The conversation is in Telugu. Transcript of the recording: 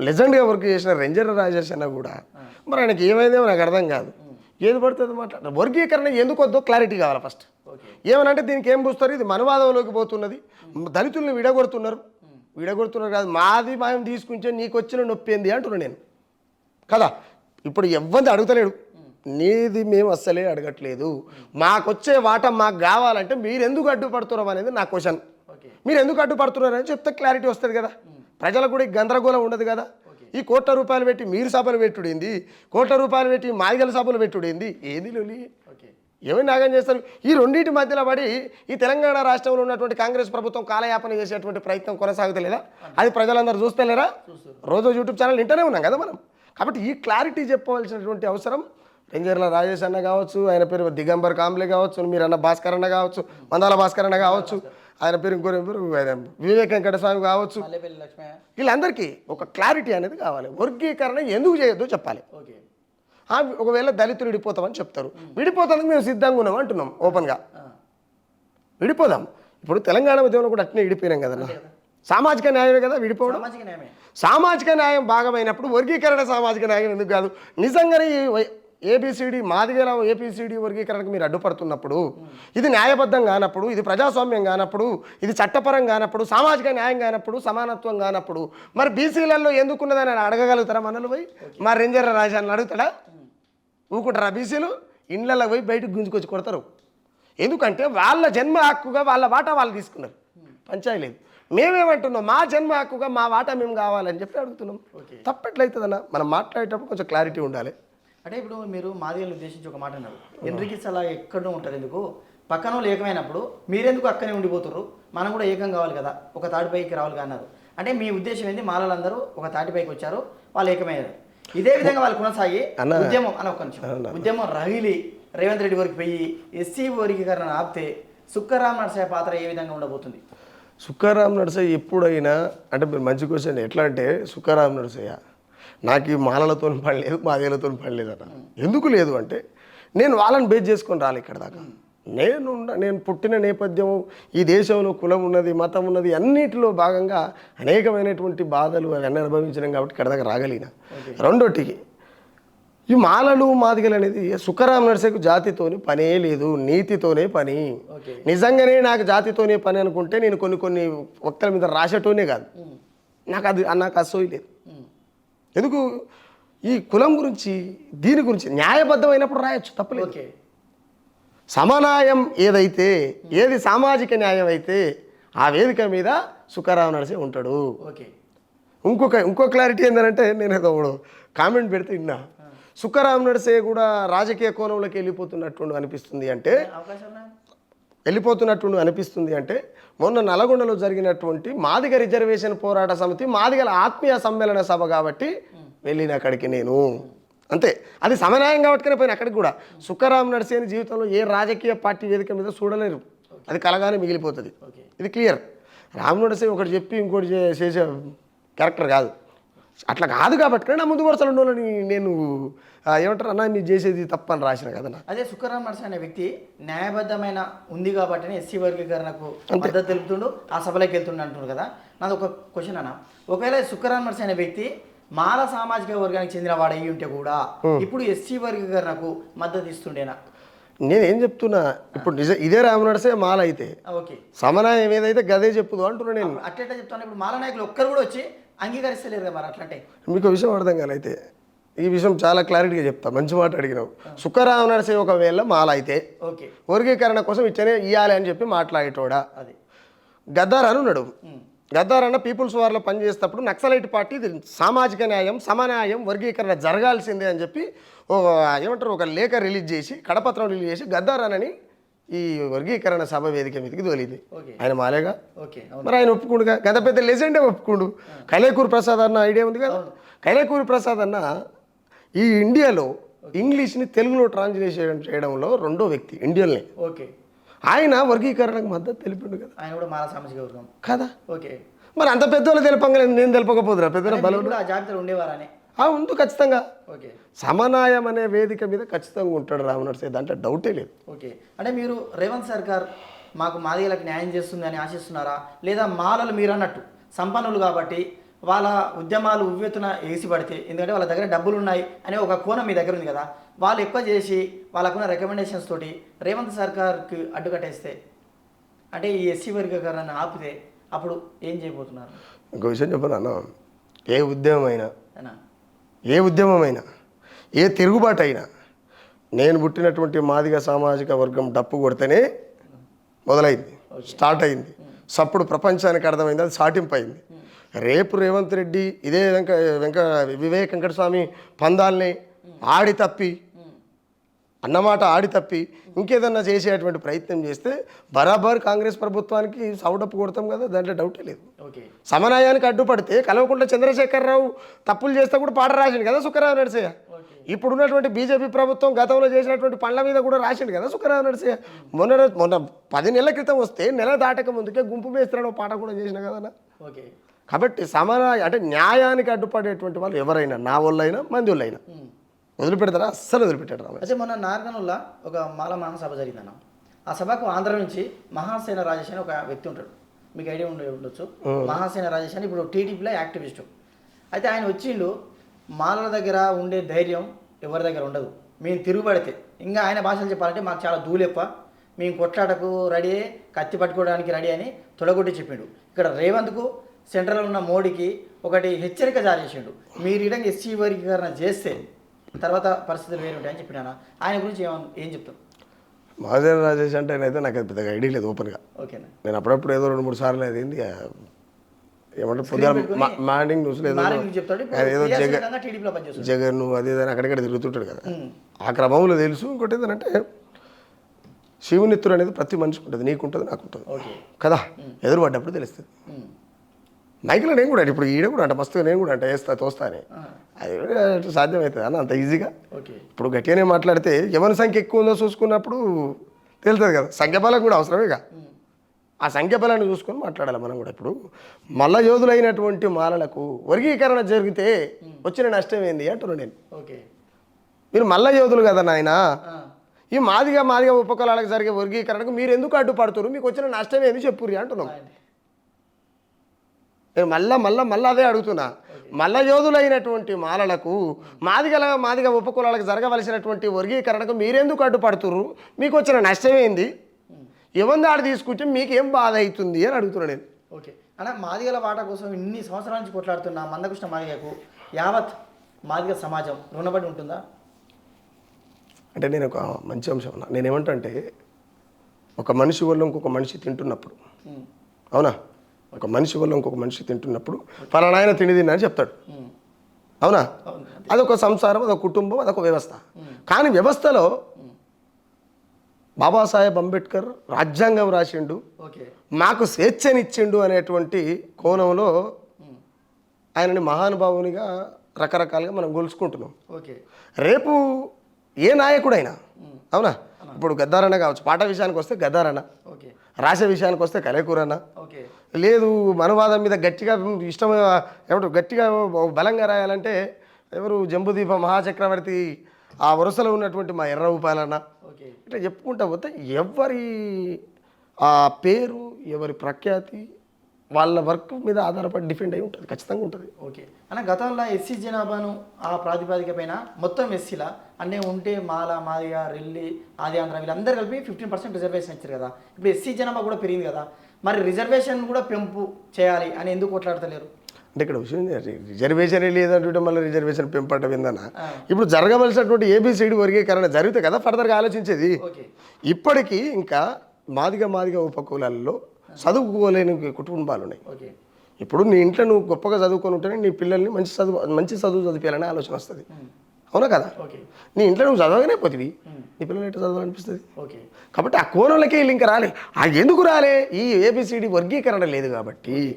లెజెండ్గా వర్క్ చేసిన రంజన్ రాజేష్ అన్న కూడా మరి ఆయనకి ఏమైందేమో నాకు అర్థం కాదు. ఏది పడుతుంది మాట్లాడ వర్గీకరణ ఎందుకు వద్దో క్లారిటీ కావాలి ఫస్ట్. ఏమనంటే దీనికి ఏం పూస్తారు ఇది మనవాదంలోకి పోతున్నది. దళితుల్ని విడగొడుతున్నారు. విడగొడుతున్నారు కాదు మాది మాయం తీసుకుంటే నీకు వచ్చిన నొప్పి ఏంది అంటున్నాను నేను. కదా? ఇప్పుడు ఎవ్వరిది అడుగుతలేడు. నీది మేము అస్సలే అడగట్లేదు. మాకొచ్చే వాటం మాకు కావాలంటే మీరు ఎందుకు అడ్డుపడుతున్నారు అనేది నా క్వశ్చన్. మీరు ఎందుకు అడ్డుపడుతున్నారని చెప్తే క్లారిటీ వస్తుంది కదా. ప్రజలకు కూడా ఈ గందరగోళం ఉండదు కదా. ఈ కోట్ల రూపాయలు పెట్టి మీరు సభలు పెట్టుడేంది కోట్ల రూపాయలు పెట్టి మాదిగల సభలు పెట్టుడేంది ఏది లొలి ఏమని నాగం చేస్తారు? ఈ రెండింటి మధ్యలో పడి ఈ తెలంగాణ రాష్ట్రంలో ఉన్నటువంటి కాంగ్రెస్ ప్రభుత్వం కాలయాపన చేసేటువంటి ప్రయత్నం కొనసాగుతలేదా అది ప్రజలందరూ చూస్తలేరా? రోజు యూట్యూబ్ ఛానల్ వింటూనే ఉన్నాం కదా మనం. కాబట్టి ఈ క్లారిటీ చెప్పవలసినటువంటి అవసరం. రెంజర్ల రాజేష్ అన్న కావచ్చు ఆయన పేరు దిగంబర్ కాంబ్లే కావచ్చు మీరు అన్న భాస్కర్ అన్న కావచ్చు మందాల భాస్కర్ అన్న కావచ్చు ఆయన పేరు ఇంకో పేరు ఆయన. వివేక్ వెంకటస్వామి కావచ్చు. వీళ్ళందరికీ ఒక క్లారిటీ అనేది కావాలి. వర్గీకరణ ఎందుకు చేయొద్దో చెప్పాలి. ఓకే. ఆ, ఒకవేళ దళితులు విడిపోతామని చెప్తారు. విడిపోతానికి మేము సిద్ధంగా ఉన్నాం అంటున్నాం ఓపెన్గా. విడిపోదాం. ఇప్పుడు తెలంగాణ ఉద్యమంలో కూడా అట్నే విడిపోయినాం కదన్నా. సామాజిక న్యాయమే కదా విడిపోవడం. సామాజిక న్యాయమే. సామాజిక న్యాయం భాగమైనప్పుడు వర్గీకరణ సామాజిక న్యాయం ఎందుకు కాదు? నిజంగానే ఏబిసిడి మాదిగల ఏపీసీడీ వర్గీకరణకు మీరు అడ్డుపడుతున్నప్పుడు ఇది న్యాయబద్ధం కానప్పుడు ఇది ప్రజాస్వామ్యం కానప్పుడు ఇది చట్టపరం కానప్పుడు సామాజిక న్యాయం కానప్పుడు సమానత్వం కానప్పుడు మరి బీసీలలో ఎందుకున్నదని అడగగలుగుతారా మనలు పోయి? మా రేంజర్ రాజాన్ని అడుగుతాడా? ఊకుంటారా బీసీలు ఇండ్లలో పోయి బయటకు గుంజుకొచ్చి కొడతారు. ఎందుకంటే వాళ్ళ జన్మ హక్కుగా వాళ్ళ వాటా వాళ్ళు తీసుకున్నారు. పంచాయి లేదు. మేమేమంటున్నాం? మా జన్మ హక్కుగా మా వాటా మేము కావాలని చెప్పి అడుగుతున్నాం. తప్పట్లయితుందన్న? మనం మాట్లాడేటప్పుడు కొంచెం క్లారిటీ ఉండాలి. అంటే ఇప్పుడు మీరు మాదిగలను ఉద్దేశించి ఒక మాట అన్నారు. ఎండ్రికిస్ అలా ఎక్కడో ఉంటారు ఎందుకు? పక్కన వాళ్ళు ఏకమైనప్పుడు మీరెందుకు అక్కనే ఉండిపోతుర్రు? మనం కూడా ఏకం కావాలి కదా ఒక తాటిపైకి రావాలి అన్నారు. అంటే మీ ఉద్దేశం ఏంది? మాలలందరూ ఒక తాటిపైకి వచ్చారు వాళ్ళు ఏకమయ్యారు. ఇదే విధంగా వాళ్ళు కొనసాగి. ఉద్యమం అని ఒక నిమిషం. ఉద్యమం రగిలి రేవంత్ రెడ్డి వరకు పోయి ఎస్సీ వర్గీకరణ ఆపితే సుక్కరామ్ నరసయ్య పాత్ర ఏ విధంగా ఉండబోతుంది? సుఖారాం నరసయ్య ఎప్పుడైనా అంటే మీరు మంచి క్వశ్చన్ ఎట్లా అంటే సుఖారాం నరసయ్య నాకు ఈ మాలలతో పని లేదు మాదేలతో పని లేదట ఎందుకు లేదు అంటే నేను వాళ్ళని బేస్ చేసుకొని రాలి ఇక్కడ దాకా. నేను నేను పుట్టిన నేపథ్యం ఈ దేశంలో కులం ఉన్నది మతం ఉన్నది అన్నిటిలో భాగంగా అనేకమైనటువంటి బాధలు అవన్నీ అనుభవించినాం కాబట్టి ఇక్కడ దాకా రాగలిగిన. రెండోటికి ఈ మాలలు మాదిగలు అనేది సుఖరాం నర్సేకు జాతితోని పనే లేదు నీతితోనే పని. నిజంగానే నాకు జాతితోనే పని అనుకుంటే నేను కొన్ని కొన్ని వక్తల మీద రాసేటోనే కాదు. నాకు అది నాకు అసోయి లేదు. ఎందుకు? ఈ కులం గురించి దీని గురించి న్యాయబద్ధమైనప్పుడు రాయొచ్చు తప్పలేదు. ఓకే. సమన్యాయం ఏదైతే ఏది సామాజిక న్యాయం అయితే ఆ వేదిక మీద సుఖరాం నడిసే ఉంటాడు. ఓకే. ఇంకొక ఇంకో క్లారిటీ ఏంటంటే నేను ఏదో కామెంట్ పెడితే విన్నా. సుఖరాం నడిసే కూడా రాజకీయ కోణంలోకి వెళ్ళిపోతున్నట్టు అనిపిస్తుంది అంటే? వెళ్ళిపోతున్నట్టు అనిపిస్తుంది అంటే మొన్న నల్గొండలో జరిగినటువంటి మాదిగ రిజర్వేషన్ పోరాట సమితి మాదిగల ఆత్మీయ సమ్మేళన సభ కాబట్టి వెళ్ళిన అక్కడికి నేను. అంతే. అది సమన్యాయం కాబట్టి పోయిన అక్కడికి కూడా. సుఖరాం నడిసేని జీవితంలో ఏ రాజకీయ పార్టీ వేదిక మీద చూడలేరు. అది కలగానే మిగిలిపోతుంది. ఇది క్లియర్. రామ్ నడిసే ఒకటి చెప్పి ఇంకోటి చేసే క్యారెక్టర్ కాదు. అట్లా కాదు కాబట్టి నా ముందు వరుసలు ఉండాలని నేను ఏమంటారు అన్న మీరు చేసేది తప్పని రాసిన కదా అదే సుఖరామ్ నర్స్ అనే వ్యక్తి న్యాయబద్ధమైన ఉంది కాబట్టి ఎస్సీ వర్గీకరణకు మద్దతు తెలుపుతుండు ఆ సభలోకి వెళ్తుండు అంటున్నారు కదా. నాది ఒక క్వశ్చన్ అన్న. ఒకవేళ సుఖరామ్ నర్స్ అనే వ్యక్తి మాల సామాజిక వర్గానికి చెందిన వాడు అయ్యి ఉంటే కూడా ఇప్పుడు ఎస్సీ వర్గీకరణకు మద్దతు ఇస్తుండేనా? నేనేం చెప్తున్నా ఇప్పుడు నిజ ఇదే రామ్ నడిసే మాల అయితే. ఓకే. సమన్వయం ఏదైతే గదే చెప్పుదు అంటున్నా నేను. అట్లెట్లా చెప్తాను? ఇప్పుడు మాల నాయకులు ఒక్కరు కూడా వచ్చి అంగీకరిస్తలేరు కదా మరి అట్లంటే? మీకు విషయం అర్థం కాలే అయితే. ఈ విషయం చాలా క్లారిటీగా చెప్తా మంచి మాట అడిగినావు. సుఖరామ నరసే ఒకవేళ మాల అయితే ఓకే. వర్గీకరణ కోసం ఇచ్చనే ఇవ్వాలి అని చెప్పి మాట్లాడేటోడా? అది. గద్దార్ అని ఉన్నాడు. గద్దార్ అన్న పీపుల్స్ వార్లో పనిచేసేటప్పుడు నక్సలైట్ పార్టీ సామాజిక న్యాయం సమన్యాయం వర్గీకరణ జరగాల్సిందే అని చెప్పి ఏమంటారు ఒక లేఖ రిలీజ్ చేసి కడపత్రం రిలీజ్ చేసి గద్దార్ అనని ఈ వర్గీకరణ సభ వేదిక మీదకి తోలింది ఆయన మాలేగా? మరి ఆయన ఒప్పుకుండుగా? గత పెద్ద లెజెండే ఒప్పుకుండు. కైలేకూరు ప్రసాద్ అన్న ఐడియా ఉంది కదా? కైలేకూరు ప్రసాద్ అన్న ఈ ఇండియాలో ఇంగ్లీష్ని తెలుగులో ట్రాన్స్లేషన్ చేయడంలో రెండో వ్యక్తి ఇండియన్లే. ఓకే. ఆయన వర్గీకరణకు మద్దతు తెలిపిండు కదా? ఆయన కూడా మాల సామాజిక వర్గం కదా? ఓకే. మరి అంత పెద్దోళ్ళు తెలపంగా నేను తెలపకపోదురా? పెద్ద జాబితాలో ఉండేవారని. ఉంది ఖచ్చితంగా. ఓకే. సమన్వయం అనే వేదిక మీద ఖచ్చితంగా ఉంటాడు రామనర్సే దాంట్లో డౌటే లేదు. ఓకే. అంటే మీరు రేవంత్ సర్కార్ మాకు మాదిగలకు న్యాయం చేస్తుంది అని ఆశిస్తున్నారా? లేదా మాలలు మీరు అన్నట్టు సంపన్నులు కాబట్టి వాళ్ళ ఉద్యమాలు ఉవ్వెత్తున ఎగిసి పడితే ఎందుకంటే వాళ్ళ దగ్గర డబ్బులు ఉన్నాయి అనే ఒక కోణం మీ దగ్గర ఉంది కదా వాళ్ళు ఎక్కువ చేసి వాళ్ళకున్న రికమెండేషన్స్ తోటి రేవంత్ సర్కార్కి అడ్డుకట్టేస్తే అంటే ఈ ఎస్సీ వర్గీకరణ ఆపితే అప్పుడు ఏం చేయబోతున్నారు? ఇంకో విషయం చెప్పను అన్న? ఏ ఉద్యమం అయినా అయినా ఏ ఉద్యమమైనా ఏ తిరుగుబాటు అయినా నేను పుట్టినటువంటి మాదిగ సామాజిక వర్గం డప్పు కొడితేనే మొదలైంది స్టార్ట్ అయింది. సప్పుడు ప్రపంచానికి అర్థమైంది అది సాటింపు అయింది రేపు రేవంత్ రెడ్డి ఇదే వెంక వెంక వివేక్ వెంకటస్వామి పందాల్ని ఆడి తప్పి అన్నమాట ఆడి తప్పి. ఇంకేదన్నా చేసేటువంటి ప్రయత్నం చేస్తే బరాబర్ కాంగ్రెస్ ప్రభుత్వానికి సౌడప్పు కొడతాం కదా దాంట్లో డౌటే లేదు. సమన్వయానికి అడ్డుపడితే కలవకుండా చంద్రశేఖరరావు తప్పులు చేస్తే కూడా పాట రాసిండు కదా సుఖరావు నడిసయ్య ఇప్పుడున్నటువంటి బీజేపీ ప్రభుత్వం గతంలో చేసినటువంటి పనుల మీద కూడా రాసిండు కదా సుఖరావు నడిసయ్య మొన్న మొన్న పది నెలల క్రితం వస్తే నెల దాటక ముందుకే గుంపు మేస్తున్నాడు పాట కూడా చేసిన కదా ఓకే. కాబట్టి సమన్వయ అంటే న్యాయానికి అడ్డుపడేటువంటి వాళ్ళు ఎవరైనా నా వాళ్ళైనా మంది వాళ్ళైనా. వదిలిపెడతారా? అస్సలు వదిలిపెట్టాడు రామయ్య అయితే మొన్న నార్గనుల్లో ఒక మాల మహాసభ జరిగిందన్న. ఆ సభకు ఆంధ్ర నుంచి మహాసేన రాజేష్ అని ఒక వ్యక్తి ఉంటాడు. మీకు ఐడియా ఉండే ఉండొచ్చు. మహాసేన రాజేష్ అని ఇప్పుడు టీడీపీలో యాక్టివిస్టు. అయితే ఆయన వచ్చిండు మాలల దగ్గర ఉండే ధైర్యం ఎవరి దగ్గర ఉండదు. మేము తిరుగుబడితే. ఇంకా ఆయన భాషలు చెప్పాలంటే మాకు చాలా దూలెప్ప. మేము కొట్లాటకు రెడీ కత్తి పట్టుకోవడానికి రెడీ అని తొడగొట్టి చెప్పిండు. ఇక్కడ రేవంత్కు సెంట్రల్ ఉన్న మోడీకి ఒకటి హెచ్చరిక జారీ చేసిండు. మీరు విధంగా ఎస్సీ వర్గీకరణ చేస్తే తర్వాత పరిస్థితులు వేరు ఉంటాయని చెప్పినాను ఆయన గురించి ఏమన్ ఏం చెప్తాం మహాదేవ రాజేష్ అంటే నేనైతే నాకు అది పెద్దగా ఐడియా లేదు ఓపెన్గా. ఓకేనా? నేను అప్పుడప్పుడు ఏదో రెండు మూడు సార్లు అది ఏంది ఏమంటారు పొద్దున మార్నింగ్ చెప్తాడు. అది ఏదో జగన్ జగన్ అది ఇది అని అక్కడిక్కడ తిరుగుతుంటాడు కదా. ఆ క్రమంలో తెలుసు ఇంకోటి ఏంటంటే శివునిత్తుడు అనేది ప్రతి మనిషికి ఉంటుంది నీకు ఉంటుంది నాకు ఉంటుంది. ఓకే. కదా? ఎదురు పడ్డప్పుడు తెలుస్తుంది. మైకిలో నేను కూడా ఇప్పుడు ఈడ కూడా అంట మస్తుగా నేను కూడా అంటే వేస్తా తోస్తా అని. అది సాధ్యమవుతుంది అన్న అంత ఈజీగా ఓకే. ఇప్పుడు గట్టిగానే మాట్లాడితే ఎవరి సంఖ్య ఎక్కువ ఉందో చూసుకున్నప్పుడు తెలుస్తుంది కదా సంఖ్యాబలం కూడా అవసరమేగా ఆ సంఖ్యాబలాన్ని చూసుకొని మాట్లాడాలి మనం కూడా. ఇప్పుడు మల్ల యోధులైనటువంటి మాలలకు వర్గీకరణ జరిగితే వచ్చిన నష్టం ఏంది అంటున్నాను నేను. ఓకే. మీరు మల్ల యోధులు కదా నాయన. ఈ మాదిగా మాదిగా ఉపకులాలకు జరిగే వర్గీకరణకు మీరు ఎందుకు అడ్డుపడుతున్నారు? మీకు వచ్చిన నష్టం ఏంది చెప్పుర్రి అంటున్నాం. నేను మళ్ళా మళ్ళా మళ్ళా అదే అడుగుతున్నా. మల్ల యోధులైనటువంటి మాలలకు మాదిగల మాదిగ ఉపకులాలకు జరగవలసినటువంటి వర్గీకరణకు మీరెందుకు అడ్డుపడుతుర్రు? మీకు వచ్చిన నష్టం ఏంది ఎవరి దాడి తీసుకుంటే మీకు ఏం బాధ అవుతుంది అని అడుగుతున్నా నేను. ఓకే. అన్న మాదిగల వాటా కోసం ఇన్ని సంవత్సరాల నుంచి కొట్లాడుతున్న మందకృష్ణ మాదిగకు యావత్ మాదిగ సమాజం రుణపడి ఉంటుందా? అంటే నేను ఒక మంచి అంశం అన్నా. నేను ఏమంటే ఒక మనిషి వల్ల ఇంకొక మనిషి తింటున్నప్పుడు. అవునా? ఒక మనిషి వల్ల ఇంకొక మనిషి తింటున్నప్పుడు ఫలానా ఆయన తిండి తిన్నా అని చెప్తాడు. అవునా. అదొక సంసారం అదొక కుటుంబం అదొక వ్యవస్థ. కానీ వ్యవస్థలో బాబాసాహెబ్ అంబేద్కర్ రాజ్యాంగం రాసిండు మాకు స్వేచ్ఛనిచ్చిండు అనేటువంటి కోణంలో ఆయనని మహానుభావునిగా రకరకాలుగా మనం గొలుచుకుంటున్నాం రేపు ఏ నాయకుడైనా అవునా? ఇప్పుడు గద్దారన్న కావచ్చు పాట విషయానికి వస్తే గద్దారన్న. ఓకే. రాసే విషయానికి వస్తే కలేకూరన్న ఓకే. లేదు మనవాదం మీద గట్టిగా ఇష్టం ఏమంటారు గట్టిగా బలంగా రాయాలంటే ఎవరు జంబుదీప మహాచక్రవర్తి ఆ వరుసలో ఉన్నటువంటి మా ఎర్ర ఉపాలన్న. ఓకే. ఇట్లా చెప్పుకుంటా పోతే ఎవరి ఆ పేరు ఎవరి ప్రఖ్యాతి వాళ్ళ వర్క్ మీద ఆధారపడి డిపెండ్ అయి ఉంటుంది ఖచ్చితంగా ఉంటుంది. ఓకే. అన్న గతంలో ఎస్సీ జనాభాను ఆ ప్రాతిపదిక పైన మొత్తం ఎస్సీల? అన్నీ ఉంటే మాల మాదిగ రెల్లి ఆది ఆంధ్ర వీళ్ళందరూ కలిపి ఫిఫ్టీన్ పర్సెంట్ రిజర్వేషన్ ఇచ్చారు కదా. ఇప్పుడు ఎస్సీ జనాభా కూడా పెరిగింది కదా. మరి రిజర్వేషన్ కూడా పెంపు చేయాలి అని ఎందుకు కొట్లాడతలేరు? అంటే ఇక్కడ విషయం? రిజర్వేషన్ లేదంటుంటే మళ్ళీ రిజర్వేషన్ పెంపటం ఏందన్న? ఇప్పుడు జరగవలసినటువంటి ఏబిసిడి వర్గీకరణ జరిగితే కదా ఫర్దర్గా ఆలోచించేది. ఓకే. ఇప్పటికీ ఇంకా మాదిగ మాదిగ ఉపకులాల్లో చదువుకోలేని కుటుంబాలు ఉన్నాయి ఇప్పుడు నీ ఇంట్లో నువ్వు గొప్పగా చదువుకొని ఉంటేనే నీ పిల్లల్ని మంచి చదువు మంచి చదువు చదివించాలనే ఆలోచన వస్తుంది. అవునా కదా? నీ ఇంట్లో నువ్వు చదవగానే పోతివి. నీ పిల్లలు ఎట్లా చదవాలనిపిస్తుంది? కాబట్టి ఆ కోణంలోకి వీళ్ళు ఇంకా రాలే. ఆ ఎందుకు రాలే? ఈ ఏబిసిడి వర్గీకరణ లేదు కాబట్టి.